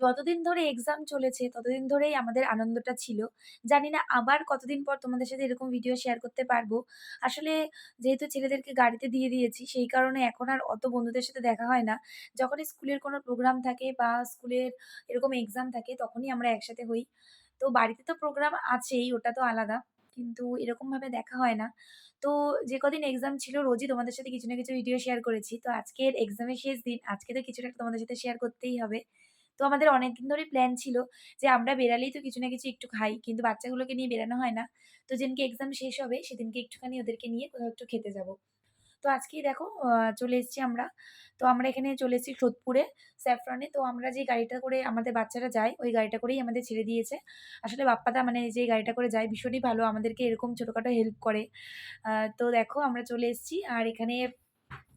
যতদিন ধরে এক্সাম চলেছে, ততদিন ধরেই আমাদের আনন্দটা ছিল। জানি না আবার কতদিন পর তোমাদের সাথে এরকম ভিডিও শেয়ার করতে পারব। আসলে যেহেতু ছেলেদেরকে গাড়িতে দিয়ে দিয়েছি, সেই কারণে এখন আর অত বন্ধুদের সাথে দেখা হয় না। যখনই স্কুলের কোনো প্রোগ্রাম থাকে বা স্কুলের এরকম এক্সাম থাকে, তখনই আমরা একসাথে হই। তো বাড়িতে তো প্রোগ্রাম আছেই, ওটা তো আলাদা। কিন্তু এরকমভাবে দেখা হয় না। তো যে কদিন এক্সাম ছিল, রোজই তোমাদের সাথে কিছু না কিছু ভিডিও শেয়ার করেছি। তো আজকের এক্সামের শেষ দিন। আজকে তো কিছুটা তোমাদের সাথে শেয়ার করতেই হবে। তো আমাদের অনেকদিন ধরেই প্ল্যান ছিল যে আমরা বেরালেই তো কিছু না কিছু একটু খাই। কিন্তু বাচ্চাগুলোকে নিয়ে বেরানো হয় না। তো যেদিনকে এক্সাম শেষ হবে সেদিনকে একটুখানি ওদেরকে নিয়ে কোথাও একটু খেতে যাব। তো আজকেই দেখো চলে এসেছি আমরা। তো আমরা এখানে চলে এসেছি সোদপুরে স্যাফরনে। তো আমরা যে গাড়িটা করে আমাদের বাচ্চারা যায়, ওই গাড়িটা করেই আমাদের ছেড়ে দিয়েছে। আসলে বাপ্পাদা মানে যে গাড়িটা করে যায় ভীষণই ভালো। আমাদেরকে এরকম ছোটোখাটো হেল্প করে। তো দেখো আমরা চলে এসেছি। আর এখানে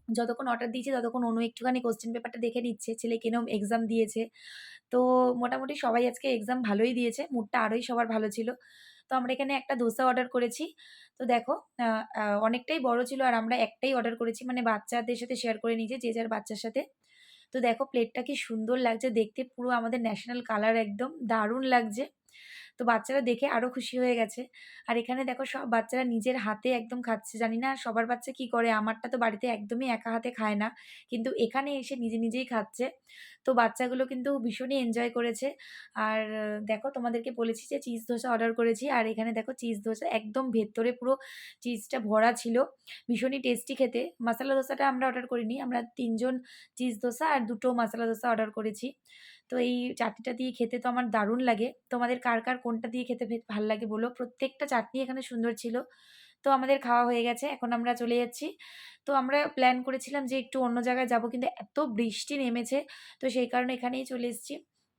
যতক্ষণ অর্ডার দিয়েছে, ততক্ষণ অনু একটুখানি কোয়েশ্চেন পেপারটা দেখে নিচ্ছে। ছেলে কিরম এক্সাম দিয়েছে। তো মোটামুটি সবাই আজকে এক্সাম ভালোই দিয়েছে। মুডটা আরোই সবার ভালো ছিল। তো আমরা এখানে একটা দোসা অর্ডার করেছি। তো দেখো অনেকটাই বড় ছিল আর আমরা একটাই অর্ডার করেছি। মানে বাচ্চাদের সাথে শেয়ার করে নিয়েছি, যে যার বাচ্চার সাথে। তো দেখো প্লেটটা কি সুন্দর লাগছে, দেখতে পুরো আমাদের ন্যাশনাল কালার একদম, দারুণ লাগছে। তো বাচ্চারা দেখে আরও খুশি হয়ে গেছে। আর এখানে দেখো সব বাচ্চারা নিজের হাতে একদম খাচ্ছে। জানি না সবার বাচ্চা কি করে? আমারটা তো বাড়িতে একদমই একা হাতে খায় না। কিন্তু এখানে এসে নিজে, নিজেই খাচ্ছে। তো বাচ্চাগুলো কিন্তু ভীষণই এনজয় করেছে। আর দেখো তোমাদেরকে বলেছি যে চিজ ধোসা অর্ডার করেছি। আর এখানে দেখো চিজ ধোসা একদম ভেতরে পুরো চিজটা ভরা ছিল। ভীষণই টেস্টি খেতে। মাসালা দোসাটা আমরা অর্ডার করিনি। আমরা তিনজন চিজ ধোসা আর ২ টো মাসালা দোসা অর্ডার করেছি। তো এই চাটনিটা দিয়ে খেতে তো আমার দারুণ লাগে। তোমাদের কার, কার কোনটা দিয়ে খেতে ভালো লাগে বলো? প্রত্যেকটা চাটনি এখানে সুন্দর ছিল। তো আমাদের খাওয়া হয়ে গেছে। এখন আমরা চলে যাচ্ছি। তো আমরা প্ল্যান করেছিলাম যে একটু অন্য জায়গায় যাব। কিন্তু এত বৃষ্টি নেমেছে। তো সেই কারণে এখানেই চলে এসেছি।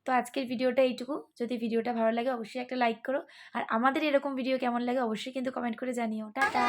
তো আজকের ভিডিওটা এইটুকু। যদি ভিডিওটা ভালো লাগে অবশ্যই একটা লাইক করো। আর আমাদের এরকম ভিডিও কেমন লাগে অবশ্যই কিন্তু কমেন্ট করে জানিও। টাটা।